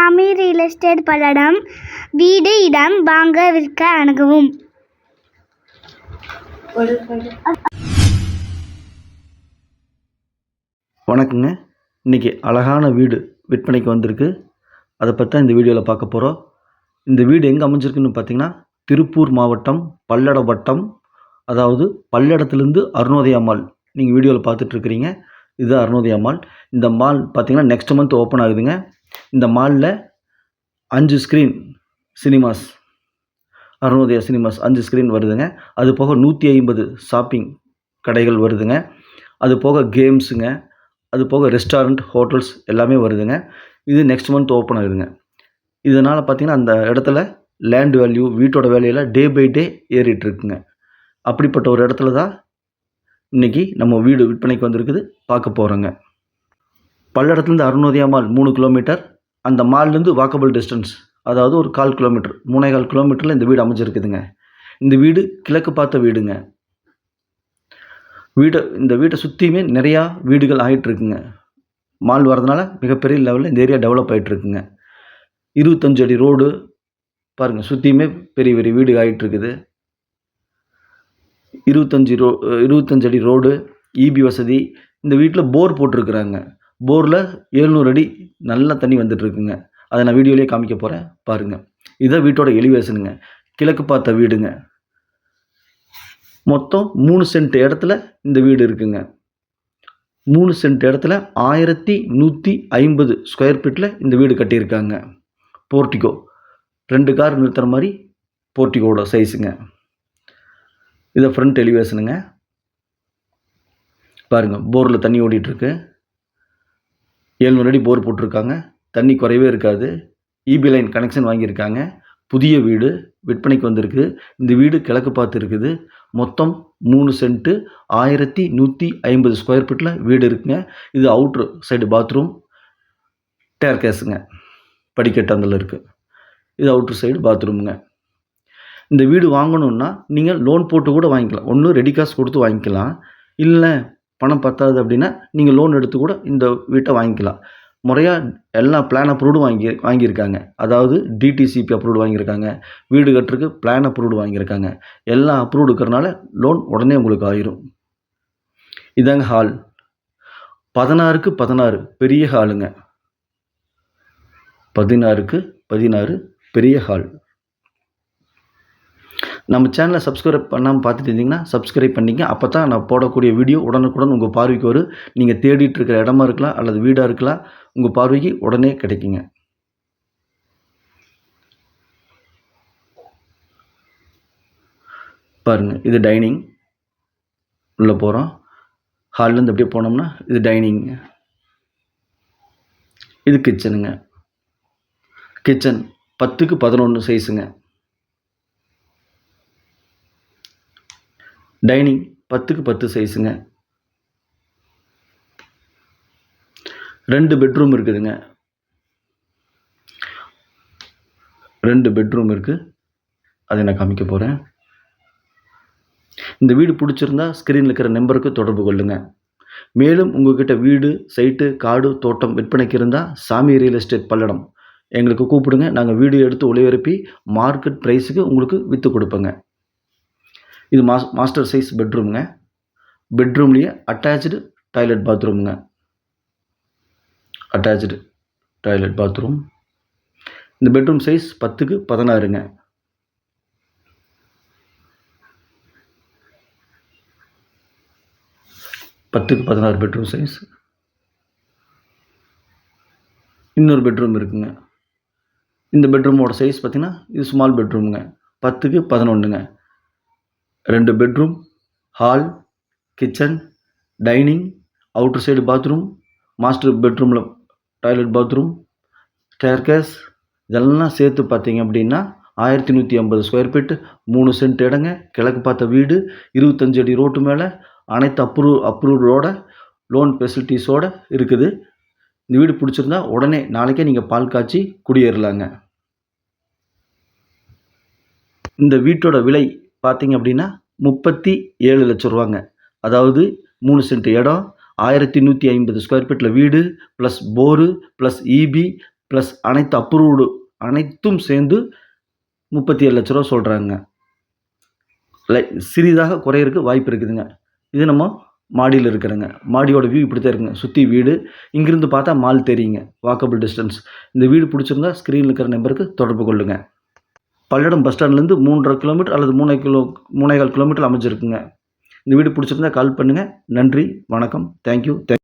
சாமி real estate Palladam வீடு இடம் வாங்க விற்க அணுகவும். வணக்கங்க. இன்றைக்கி அழகான வீடு விற்பனைக்கு வந்திருக்கு. அதை பற்றி தான் இந்த வீடியோவில் பார்க்க போகிறோம் இந்த வீடு எங்கே அமைஞ்சிருக்குன்னு பார்த்தீங்கன்னா திருப்பூர் மாவட்டம் பல்லட வட்டம் அதாவது பல்லடத்துலேருந்து அருணோதய மால். நீங்கள் வீடியோவில் பார்த்துட்ருக்குறீங்க இது அருணோதய மால். இந்த மால் பார்த்தீங்கன்னா நெக்ஸ்ட் மந்த் ஓப்பன் ஆகுதுங்க. இந்த மாலில் அஞ்சு ஸ்க்ரீன் சினிமாஸ் அருணோதயா சினிமாஸ் அஞ்சு ஸ்க்ரீன் வருதுங்க. அது போக நூற்றி ஐம்பது ஷாப்பிங் கடைகள் வருதுங்க. அது போக கேம்ஸுங்க அது போக ரெஸ்டாரண்ட் ஹோட்டல்ஸ் எல்லாமே வருதுங்க. இது நெக்ஸ்ட் மந்த் ஓப்பன் ஆகுதுங்க. இதனால் பார்த்தீங்கன்னா அந்த இடத்துல லேண்ட் வேல்யூ வீட்டோட வேலையெல்லாம் டே பை டே ஏறிட்டுருக்குங்க அப்படிப்பட்ட ஒரு இடத்துல தான் இன்றைக்கி நம்ம வீடு விற்பனைக்கு வந்திருக்குது பார்க்க போகிறோங்க பல்லடத்துலேருந்து அருணோதயா மால் மூணு கிலோமீட்டர் அந்த மால்லேருந்து வாக்கபிள் டிஸ்டன்ஸ் அதாவது ஒரு கால் கிலோமீட்டர் மூணே கால் கிலோமீட்டரில் இந்த வீடு அமைஞ்சிருக்குதுங்க. இந்த வீடு கிழக்கு பார்த்த வீடுங்க. வீட்டை இந்த வீட்டை சுற்றியுமே நிறையா வீடுகள் ஆகிட்டுருக்குங்க மால் வரதுனால மிகப்பெரிய லெவலில் இந்த ஏரியா டெவலப் ஆகிட்டுருக்குங்க இருபத்தஞ்சு அடி ரோடு பாருங்கள் சுற்றியுமே பெரிய பெரிய வீடு ஆகிட்டுருக்குது இருபத்தஞ்சி ரோ இருபத்தஞ்சு அடி ரோடு இபி வசதி. இந்த வீட்டில் போர் போட்டிருக்குறாங்க. போரில் எழுநூறு அடி நல்ல தண்ணி வந்துட்டுருக்குங்க. அதை நான் வீடியோலேயே காமிக்க போகிறேன் பாருங்கள் இதான் வீட்டோட எலிவேஷனுங்க கிழக்கு பார்த்த வீடுங்க. மொத்தம் மூணு சென்ட் இடத்துல இந்த வீடு இருக்குங்க. மூணு சென்ட் இடத்துல ஆயிரத்தி நூற்றி ஐம்பது ஸ்கொயர் ஃபீட்டில் இந்த வீடு கட்டியிருக்காங்க. போர்ட்டிகோ ரெண்டு கார் நிறுத்துகிற மாதிரி போர்ட்டிகோட சைஸுங்க. இதை ஃப்ரண்ட் எலிவேஷனுங்க பாருங்கள் போரில் தண்ணி ஓடிட்டுருக்கு. ஏழ்நூறு அடி போர் போட்டிருக்காங்க. தண்ணி குறையவே இருக்காது. இபி லைன் கனெக்ஷன் வாங்கியிருக்காங்க. புதிய வீடு விற்பனைக்கு வந்திருக்கு. இந்த வீடு கிழக்கு பார்த்து இருக்குது. மொத்தம் மூணு சென்ட்டு ஆயிரத்தி நூற்றி ஐம்பது ஸ்கொயர் ஃபீட்டில் வீடு இருக்குங்க. இது அவுட்ரு சைடு பாத்ரூம் டேர் கேஸுங்க படிக்கட்டு அதில் இருக்குது இது அவுட்ரு சைடு பாத்ரூமுங்க இந்த வீடு வாங்கணுன்னா நீங்கள் லோன் போட்டு கூட வாங்கிக்கலாம். ஒன்று ரெடி காசு கொடுத்து வாங்கிக்கலாம். இல்லை பணம் பத்தாது அப்படின்னா நீங்கள் லோன் எடுத்து கூட இந்த வீட்டை வாங்கிக்கலாம். முறையாக எல்லா பிளான் அப்ரூவ்டும் வாங்கி வாங்கியிருக்காங்க. அதாவது டிடிசிபி அப்ரூவ்டு வாங்கியிருக்காங்க. வீடு கட்டுறதுக்கு பிளான் அப்ரூவ்டு வாங்கியிருக்காங்க. எல்லாம் அப்ரூவ்டு இருக்கிறனால லோன் உடனே உங்களுக்கு ஆயிரும். இதாங்க ஹால் பதினாறுக்கு பதினாறு பெரிய ஹாலுங்க பதினாறுக்கு பதினாறு பெரிய ஹால் நம்ம சேனலை சப்ஸ்கிரைப் பண்ணாமல் பார்த்துட்டு இருந்தீங்கன்னா சப்ஸ்கிரைப் பண்ணிங்க அப்போ தான் நான் போடக்கூடிய வீடியோ உடனுக்குடன் உங்கள் பார்வைக்கு வரும். நீங்கள் தேடிட்டு இருக்கிற இடமா இருக்கலாம் அல்லது வீடாக இருக்கலாம் உங்கள் பார்வைக்கு உடனே கிடைக்குங்க. பாருங்கள் இது டைனிங் உள்ளே போகிறோம் ஹால்லேருந்து அப்படியே போனோம்னா இது டைனிங் இது கிச்சனுங்க கிச்சன் பத்துக்கு பதினொன்று சைஸுங்க டைனிங் பத்துக்கு பத்து சைஸுங்க ரெண்டு பெட்ரூம் இருக்குதுங்க. ரெண்டு பெட்ரூம் இருக்குது அதை நான் காமிக்க போகிறேன் இந்த வீடு பிடிச்சிருந்தா ஸ்க்ரீனில் இருக்கிற நம்பருக்கு தொடர்பு கொள்ளுங்க. மேலும் உங்கள்கிட்ட வீடு சைட்டு காடு தோட்டம் விற்பனைக்கு இருந்தால் சாமி ரியல் எஸ்டேட் பல்லடம். எங்களுக்கு கூப்பிடுங்க. நாங்கள் வீடியோ எடுத்து ஒளிபரப்பி மார்க்கெட் ப்ரைஸுக்கு உங்களுக்கு விற்று கொடுப்போங்க. இது மாஸ் மாஸ்டர் சைஸ் பெட்ரூமுங்க பெட்ரூம்லேயே அட்டாச்சு டாய்லெட் பாத்ரூமுங்க அட்டாச்சு டாய்லெட் பாத்ரூம் இந்த பெட்ரூம் சைஸ் பத்துக்கு பதினாறுங்க. பத்துக்கு பதினாறு பெட்ரூம் சைஸ் இன்னொரு பெட்ரூம் இருக்குங்க. இந்த பெட்ரூமோட சைஸ் பார்த்திங்கன்னா இது ஸ்மால் பெட்ரூமுங்க பத்துக்கு பதினொன்றுங்க ரெண்டு bedroom hall kitchen dining outer side bathroom master பெட்ரூமில் டாய்லெட் பாத்ரூம் ஸ்டேர்கேஸ் இதெல்லாம் சேர்த்து பார்த்தீங்க அப்படின்னா ஆயிரத்தி நூற்றி ஐம்பது ஸ்கொயர் ஃபீட் மூணு சென்ட் இடங்க கிழக்கு பார்த்த வீடு இருபத்தஞ்சு அடி ரோட்டு மேலே அனைத்து அப்ரூவ் அப்ரூவ்டோட லோன் ஃபெசிலிட்டிஸோடு இருக்குது. இந்த வீடு பிடிச்சிருந்தா உடனே நாளைக்கே நீங்கள் பால் காய்ச்சி குடியேறலாங்க. இந்த வீட்டோட விலை பார்த்தீங்க அப்படின்னா முப்பத்தி ஏழு லட்ச ரூபாங்க. அதாவது மூணு சென்ட் இடம் ஆயிரத்தி நூற்றி ஐம்பது ஸ்கொயர் ஃபீட்டில் வீடு plus bore plus EB plus அனைத்து அப்ரூவ்டு அனைத்தும் சேர்ந்து முப்பத்தி ஏழு லட்ச ரூபா சொல்கிறாங்க லை சிறிதாக குறையிறதுக்கு வாய்ப்பு இருக்குதுங்க. இது நம்ம மாடியில் இருக்கிறேங்க. மாடியோட வியூ இப்படி தான் இருக்குங்க. சுற்றி வீடு இங்கிருந்து பார்த்தா மால் தெரியுங்க. வாக்கபிள் டிஸ்டன்ஸ் இந்த வீடு பிடிச்சிருந்தா ஸ்க்ரீனில் இருக்கிற நம்பருக்கு தொடர்பு கொள்ளுங்க. பல்லடம் பஸ் ஸ்டாண்ட்லேருந்து மூன்றரை கிலோமீட்டர் அல்லது மூணு கிலோ மூணேகால் கிலோமீட்டர் அமைஞ்சிருக்குங்க. இந்த வீடு பிடிச்சிருந்தா கால் பண்ணுங்கள் நன்றி வணக்கம். Thank you thank